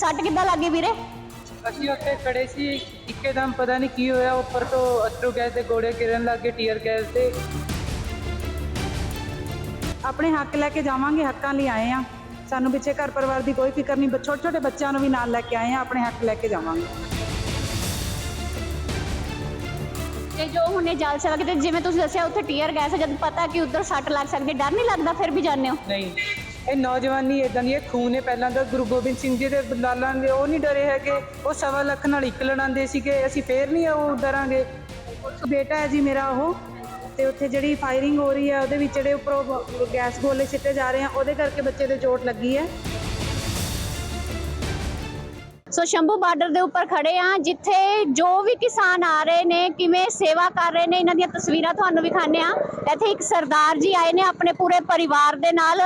ਸੱਟ ਕਿੱਦਾਂ ਲੱਗੀ ਵੀਰੇ ਅਸੀਂ ਉੱਥੇ ਖੜੇ ਸੀ ਇੱਕਦਮ ਪਤਾ ਨਹੀਂ ਕੀ ਹੋਇਆ ਉੱਪਰ ਤੋਂ ਅਥਰੂ ਗੈਸ ਦੇ ਗੋਲੇ ਗਿਰਨ ਲੱਗੇ ਟੀਅਰ ਗੈਸ ਦੇ। ਆਪਣੇ ਹੱਕ ਲੈ ਕੇ ਜਾਵਾਂਗੇ ਹੱਕਾਂ ਲਈ ਆਏ ਆ ਸਾਨੂੰ ਪਿੱਛੇ ਘਰ ਪਰਿਵਾਰ ਦੀ ਕੋਈ ਫਿਕਰ ਨਹੀਂ ਛੋਟੇ ਛੋਟੇ ਬੱਚਿਆਂ ਨੂੰ ਵੀ ਨਾਲ ਲੈ ਕੇ ਆਏ ਆ ਆਪਣੇ ਹੱਕ ਲੈ ਕੇ ਜਾਵਾਂਗੇ। ਤੇ ਜੋ ਹੁਣੇ ਜਲ ਸੇਵਾ ਕਿਤੇ ਜਿਵੇਂ ਤੁਸੀਂ ਦੱਸਿਆ ਉੱਥੇ ਟੀਅਰ ਗੈਸ ਹੈ ਜਦ ਪਤਾ ਕਿ ਉੱਧਰ ਸੱਟ ਲੱਗ ਸਕਦੀ ਡਰ ਨਹੀਂ ਲੱਗਦਾ ਫਿਰ ਵੀ ਜਾਂਦੇ ਹੋ? ਨਹੀਂ। ਇਹ ਨੌਜਵਾਨੀ ਇਦਾਂ ਦੀ ਇਹ ਖੂਨ ਹੈ ਪਹਿਲਾਂ ਤਾਂ ਗੁਰੂ ਗੋਬਿੰਦ ਸਿੰਘ ਜੀ ਦੇ ਲਾਲਾਂ ਦੇ, ਉਹ ਨਹੀਂ ਡਰੇ ਹੈਗੇ। ਉਹ ਸਵਾ ਲੱਖ ਨਾਲ ਇੱਕ ਲੜਾਉਂਦੇ ਸੀਗੇ, ਅਸੀਂ ਫੇਰ ਨਹੀਂ ਉਹ ਡਰਾਂਗੇ। ਬੇਟਾ ਹੈ ਜੀ ਮੇਰਾ ਉਹ, ਤੇ ਉੱਥੇ ਜਿਹੜੀ ਫਾਇਰਿੰਗ ਹੋ ਰਹੀ ਹੈ, ਉਹਦੇ ਵਿੱਚ ਜਿਹੜੇ ਉੱਪਰੋਂ ਗੈਸ ਗੋਲੇ ਸਿੱਟੇ ਜਾ ਰਹੇ ਆ, ਉਹਦੇ ਕਰਕੇ ਬੱਚੇ ਦੇ ਚੋਟ ਲੱਗੀ ਹੈ। ਸੋ ਸ਼ੰਭੂ ਬਾਰਡਰ ਦੇ ਉੱਪਰ ਖੜੇ ਆ ਜਿੱਥੇ ਜੋ ਵੀ ਕਿਸਾਨ ਆ ਰਹੇ ਨੇ ਕਿਵੇਂ ਸੇਵਾ ਕਰ ਰਹੇ ਨੇ ਇਹਨਾਂ ਦੀਆਂ ਤਸਵੀਰਾਂ ਤੁਹਾਨੂੰ ਵਿਖਾਣੇ ਆ ਇੱਥੇ ਇੱਕ ਸਰਦਾਰ ਜੀ ਆਏ ਨੇ ਆਪਣੇ ਪੂਰੇ ਪਰਿਵਾਰ ਦੇ ਨਾਲ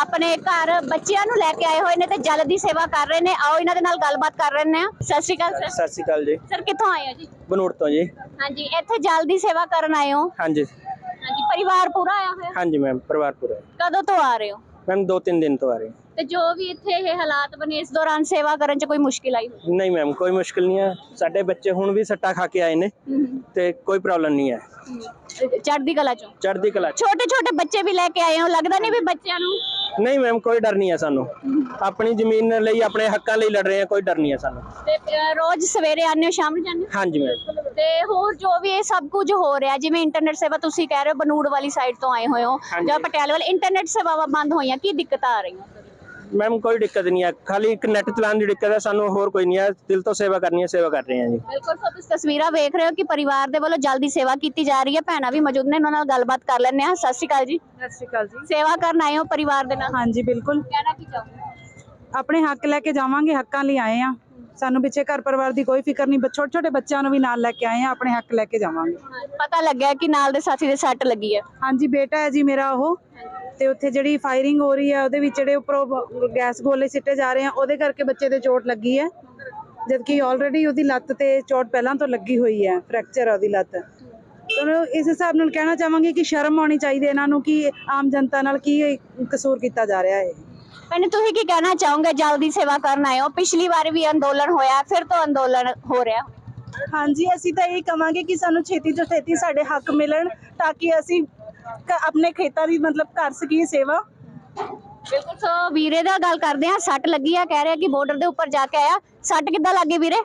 ਆਪਣੇ ਘਰ ਬੱਚਿਆਂ ਨੂੰ ਲੈ ਕੇ ਆਏ ਹੋਏ ਨੇ ਤੇ ਜਲ ਦੀ ਸੇਵਾ ਕਰ ਰਹੇ ਨੇ। ਆਓ ਇਹਨਾਂ ਦੇ ਨਾਲ ਗੱਲਬਾਤ ਕਰ ਰਹੇ ਨੇ ਸਤਿ ਸ਼੍ਰੀ ਅਕਾਲ ਸਰ। ਸਤਿ ਸ਼੍ਰੀ ਅਕਾਲ ਜੀ। ਸਰ ਕਿੱਥੋਂ ਆਏ ਹੋ ਜੀ? ਬਨੂੜ ਤੋਂ ਜੀ। ਹਾਂਜੀ ਇੱਥੇ ਜਲ ਦੀ ਸੇਵਾ ਕਰਨ ਆਏ ਹੋ? ਹਾਂਜੀ। ਹਾਂਜੀ ਪਰਿਵਾਰ ਪੂਰਾ ਆਇਆ ਹੋਇਆ? ਹਾਂਜੀ ਮੈਮ ਪਰਿਵਾਰ ਪੂਰਾ। ਕਦੋਂ ਤੋਂ ਆ ਰਹੇ ਹੋ? ਮੈਮ ਦੋ ਤਿੰਨ ਦਿਨ ਤੋਂ ਆ ਰਹੇ ਤੇ ਜੋ ਵੀ ਇੱਥੇ ਇਹ ਹਾਲਾਤ ਬਣੇ ਇਸ ਦੌਰਾਨ ਸੇਵਾ ਕਰਨ 'ਚ ਕੋਈ ਮੁਸ਼ਕਿਲ ਆਈ ਹੋਵੇ? ਨਹੀਂ ਮੈਮ ਕੋਈ ਮੁਸ਼ਕਿਲ ਨਹੀਂ ਹੈ। ਸਾਡੇ ਬੱਚੇ ਹੁਣ ਵੀ ਸੱਟਾ ਖਾ ਕੇ ਆਏ ਨੇ ਤੇ ਕੋਈ ਪ੍ਰੋਬਲਮ ਨਹੀਂ ਹੈ। ਚੜ੍ਹਦੀ ਕਲਾ ਚੋਂ? ਚੜ੍ਹਦੀ ਕਲਾ 'ਚ। ਛੋਟੇ ਛੋਟੇ ਬੱਚੇ ਵੀ ਲੈ ਕੇ ਆਏ ਹੋ। ਲੱਗਦਾ ਨਹੀਂ ਵੀ ਬੱਚਿਆਂ ਨੂੰ ਨਹੀਂ ਮੈਮ ਕੋਈ ਡਰ ਨਹੀਂ ਹੈ ਸਾਨੂੰ ਆਪਣੀ ਜ਼ਮੀਨ ਲਈ ਆਪਣੇ ਹੱਕਾਂ ਲਈ ਲੜ ਰਹੇ ਹਾਂ ਕੋਈ ਡਰ ਨਹੀਂ ਹੈ ਸਾਨੂੰ ਤੇ ਅਹ, ਰੋਜ਼ ਸਵੇਰੇ ਆਉਂਦੇ ਹੋ ਸ਼ਾਮ ਨੂੰ ਜਾਂਦੇ ਹੋ? ਹਾਂਜੀ ਮੈਮ ਤੇ ਹੋਰ ਜੋ ਵੀ ਇਹ ਸਭ ਕੁਝ ਹੋ ਰਿਹਾ ਜਿਵੇਂ ਇੰਟਰਨੈਟ ਸੇਵਾ ਤੁਸੀਂ ਕਹਿ ਰਹੇ ਹੋ ਬਨੂੜ ਵਾਲੀ ਸਾਈਡ ਤੋਂ ਆਏ ਹੋਏ ਹੋ ਹਾਂਜੀ। ਜਾਂ ਪਟਿਆਲੇ ਵਾਲੀ ਇੰਟਰਨੈਟ ਸੇਵਾਵਾਂ ਬੰਦ ਹੋਈਆਂ ਕੀ ਦਿੱਕਤਾਂ ਆ ਰਹੀਆਂ ਮੈਮ ਕੋਈ ਦਿੱਕਤ ਨਹੀਂ ਹੈ ਖਾਲੀ ਇੱਕ ਨੈਟ ਚਲਾਉਣ ਦੀ ਦਿੱਕਤ ਹੈ ਸਾਨੂੰ ਹੋਰ ਕੋਈ ਨਹੀਂ ਹੈ ਦਿਲ ਤੋਂ ਸੇਵਾ ਕਰਨੀ ਹੈ ਸੇਵਾ ਕਰ ਰਹੇ ਹਾਂ ਜੀ। ਬਿਲਕੁਲ ਸੋ ਤੁਸੀਂ ਤਸਵੀਰਾਂ ਵੇਖ ਰਹੇ ਹੋ ਕਿ ਪਰਿਵਾਰ ਦੇ ਵੱਲੋਂ ਜਲਦੀ ਸੇਵਾ ਕੀਤੀ ਜਾ ਰਹੀ ਹੈ। ਭੈਣਾਂ ਵੀ ਮੌਜੂਦ ਨੇ ਉਹਨਾਂ ਨਾਲ ਗੱਲਬਾਤ ਕਰ ਲੈਂਦੇ ਆ ਸਤਿ ਸ਼੍ਰੀ ਅਕਾਲ ਜੀ। ਸਤਿ ਸ਼੍ਰੀ ਅਕਾਲ ਜੀ। ਸੇਵਾ ਕਰਨ ਆਏ ਹੋ ਪਰਿਵਾਰ ਦੇ ਨਾਲ? ਹਾਂਜੀ ਬਿਲਕੁਲ। ਕਹਿਣਾ ਕੀ ਚਾਹੋਗੇ? ਆਪਣੇ ਹੱਕ ਲੈ ਕੇ ਜਾਵਾਂਗੇ ਹੱਕਾਂ ਲਈ ਆਏ ਆ ਸਾਨੂੰ ਪਿੱਛੇ ਘਰ ਪਰਿਵਾਰ ਦੀ ਕੋਈ ਫਿਕਰ ਨਹੀਂ ਛੋਟੇ ਛੋਟੇ ਬੱਚਿਆਂ ਨੂੰ ਵੀ ਨਾਲ ਲੈ ਕੇ ਆਏ ਆ ਆਪਣੇ ਹੱਕ ਲੈ ਕੇ ਜਾਵਾਂਗੇ। ਪਤਾ ਲੱਗਿਆ ਕਿ ਨਾਲ ਦੇ ਸਾਥੀ ਦੇ ਸੱਟ ਲੱਗੀ ਹੈ। ਹਾਂਜੀ ਬੇਟਾ ਹੈ ਜੀ ਮੇਰਾ ਉਹ। ਤੇ ਉੱਥੇ ਜਿਹੜੀ ਫਾਇਰਿੰਗ ਹੋ ਰਹੀ ਹੈ ਉਹਦੇ ਵਿੱਚ ਜਿਹੜੇ ਉੱਪਰੋਂ ਗੈਸ ਗੋਲੇ ਸਿੱਟੇ ਜਾ ਰਹੇ ਆ ਉਹਦੇ ਕਰਕੇ ਬੱਚੇ ਦੇ ਚੋਟ ਲੱਗੀ ਹੈ। ਜਦਕਿ ਆਲਰੇਡੀ ਉਹਦੀ ਲੱਤ ਤੇ ਚੋਟ ਪਹਿਲਾਂ ਤੋਂ ਲੱਗੀ ਹੋਈ ਹੈ ਫ੍ਰੈਕਚਰ ਹੈ ਉਹਦੀ ਲੱਤ। ਤਾਂ ਇਸ ਹਿਸਾਬ ਨਾਲ ਕਹਿਣਾ ਚਾਹਾਂਗੇ ਕਿ ਸ਼ਰਮ ਆਉਣੀ ਚਾਹੀਦੀ ਇਹਨਾਂ ਨੂੰ ਕਿ ਆਮ ਜਨਤਾ ਨਾਲ ਕੀ ਕਸੂਰ ਕੀਤਾ ਜਾ ਰਿਹਾ ਹੈ। ਭੈਣੇ ਤੁਸੀਂ ਕੀ ਕਹਿਣਾ ਚਾਹੋਗੇ? ਜਲਦੀ ਸੇਵਾ ਕਰਨ ਆਏ ਹੋ। ਪਿਛਲੀ ਵਾਰ ਵੀ ਅੰਦੋਲਨ ਹੋਇਆ ਫਿਰ ਤੋਂ ਅੰਦੋਲਨ ਹੋ ਰਿਹਾ। ਹਾਂਜੀ ਅਸੀਂ ਤਾਂ ਇਹ ਕਵਾਂਗੇ ਕਿ ਸਾਨੂੰ ਛੇਤੀ ਤੋਂ ਛੇਤੀ ਸਾਡੇ ਹੱਕ ਮਿਲਣ ਤਾਂ ਕਿ ਅਸੀਂ ਆਪਣੇ ਖੇਤਾਂ ਦੀ ਮਤਲਬ ਕਰ ਸਕੀਏ ਸੇਵਾ? ਬਿਲਕੁਲ ਸੋ ਵੀਰੇ ਦਾ ਗੱਲ ਕਰਦੇ ਆ ਸੱਟ ਲੱਗੀ ਆ ਕਹਿ ਰਿਹਾ ਕਿ ਬਾਰਡਰ ਦੇ ਉੱਪਰ ਜਾ ਕੇ ਆਇਆ। ਸੱਟ ਕਿੱਦਾਂ ਲੱਗੀ ਵੀਰੇ?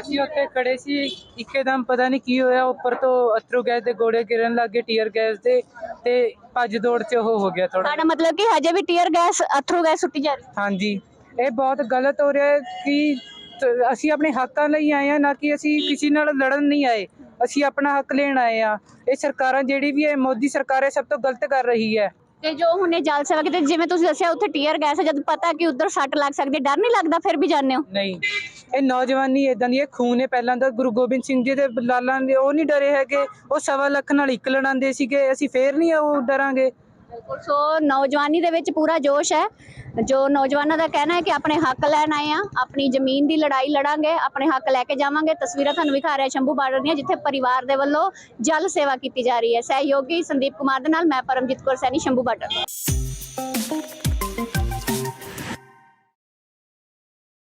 ਅਸੀਂ ਉੱਥੇ ਖੜੇ ਸੀ ਇੱਕਦਮ ਪਤਾ ਨਹੀਂ ਕੀ ਹੋਇਆ ਉੱਪਰ ਤੋਂ ਅਥਰੂ ਗੈਸ ਦੇ ਗੋਲੇ ਗਿਰਨ ਲੱਗੇ ਟੀਅਰ ਗੈਸ ਦੇ ਤੇ ਭੱਜ ਦੌੜ 'ਚ ਉਹ ਹੋ ਗਿਆ ਥੋੜਾ ਸਾਡਾ ਮਤਲਬ ਕਿ ਹਜੇ ਵੀ ਟੀਅਰ ਗੈਸ ਅਥਰੂ ਗੈਸ ਸੁੱਟੀ ਜਾ ਰਹੀ ਹਾਂਜੀ। ਇਹ ਬਹੁਤ ਗਲਤ ਹੋ ਰਿਹਾ ਹੈ ਕਿ ਤ- ਅਸੀਂ ਆਪਣੇ ਹੱਕਾਂ ਲਈ ਆਏ ਆ ਨਾ ਕਿ ਅਸੀਂ ਕਿਸੇ ਨਾਲ ਲੜਨ ਨਹੀਂ ਆਏ। ਅਸੀਂ ਆਪਣਾ ਹੱਕ ਲੈਣ ਆਏ ਆ। ਇਹ ਸਰਕਾਰਾਂ ਜਿਹੜੀ ਵੀ ਹੈ ਮੋਦੀ ਸਰਕਾਰ ਇਹ ਸਭ ਤੋਂ ਗਲਤ ਕਰ ਰਹੀ ਹੈ। ਤੇ ਜੋ ਹੁਣੇ ਜਲ ਸੇਵਾ ਕਿਤੇ ਜਿਵੇਂ ਤੁਸੀਂ ਦੱਸਿਆ ਉੱਥੇ ਟੀਅਰ ਗੈਸ ਹੈ ਜਦ ਪਤਾ ਕਿ ਉੱਧਰ ਸੱਟ ਲੱਗ ਸਕਦੀ ਡਰ ਨਹੀਂ ਲੱਗਦਾ ਫਿਰ ਵੀ ਜਾਂਦੇ ਹੋ? ਨਹੀਂ। ਇਹ ਨੌਜਵਾਨੀ ਇਦਾਂ ਦੀ ਇਹ ਖੂਨ ਹੈ ਪਹਿਲਾਂ ਤਾਂ ਗੁਰੂ ਗੋਬਿੰਦ ਸਿੰਘ ਜੀ ਦੇ ਲਾਲਾਂ ਦੇ ਉਹ ਨਹੀਂ ਡਰੇ ਹੈਗੇ। ਉਹ ਸਵਾ ਲੱਖ ਨਾਲ ਇੱਕ ਲੜਾਉਂਦੇ ਸੀਗੇ ਅਸੀਂ ਫੇਰ ਨਹੀਂ ਉਹ ਡਰਾਂਗੇ। ਬਿਲਕੁਲ। ਸੋ ਨੌਜਵਾਨੀ ਦੇ ਵਿੱਚ ਪੂਰਾ ਜੋਸ਼ ਹੈ। ਜੋ ਨੌਜਵਾਨਾਂ ਦਾ ਕਹਿਣਾ ਹੈ ਕਿ ਆਪਣੇ ਹੱਕ ਲੈਣ ਆਏ ਆ ਆਪਣੀ ਜ਼ਮੀਨ ਦੀ ਲੜਾਈ ਲੜਾਂਗੇ, ਆਪਣੇ ਹੱਕ ਲੈ ਕੇ ਜਾਵਾਂਗੇ। ਤਸਵੀਰਾਂ ਤੁਹਾਨੂੰ ਵਿਖਾ ਰਿਹਾ ਸ਼ੰਭੂ ਬਾਰਡਰ ਦੀਆਂ, ਜਿੱਥੇ ਪਰਿਵਾਰ ਦੇ ਵੱਲੋਂ ਜਲ ਸੇਵਾ ਕੀਤੀ ਜਾ ਰਹੀ ਹੈ। ਸਹਿਯੋਗੀ ਸੰਦੀਪ ਕੁਮਾਰ ਦੇ ਨਾਲ ਮੈਂ ਪਰਮਜੀਤ ਕੌਰ ਸੈਣੀ, ਸ਼ੰਭੂ ਬਾਰਡਰ